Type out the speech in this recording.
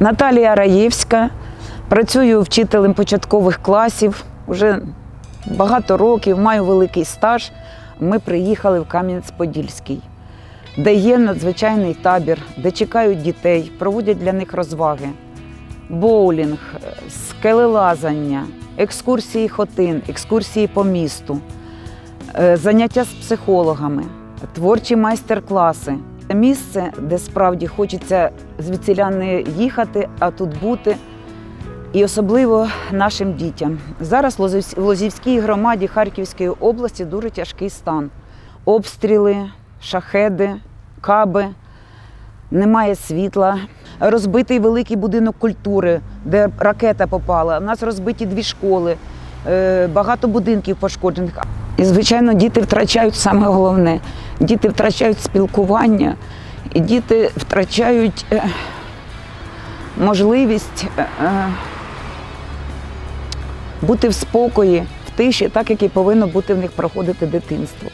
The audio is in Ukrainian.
Наталія Раєвська, працюю вчителем початкових класів. Уже багато років, маю великий стаж. Ми приїхали в Кам'янець-Подільський, де є надзвичайний табір, де чекають дітей, проводять для них розваги, боулінг, скелелазання, екскурсії хотин, екскурсії по місту, е, заняття з психологами, творчі майстер-класи. Це місце, де справді хочеться звідсіля не їхати, а тут бути. І особливо нашим дітям. Зараз в Лозівській громаді Харківської області дуже тяжкий стан. Обстріли, шахеди, каби, немає світла. Розбитий великий будинок культури, де ракета попала. У нас розбиті дві школи, е, багато будинків пошкоджених. І, звичайно, діти втрачають саме головне. Діти втрачають спілкування, і діти втрачають е, можливість е, е, бути в спокої, в тиші, так як і повинно бути в них проходити дитинство.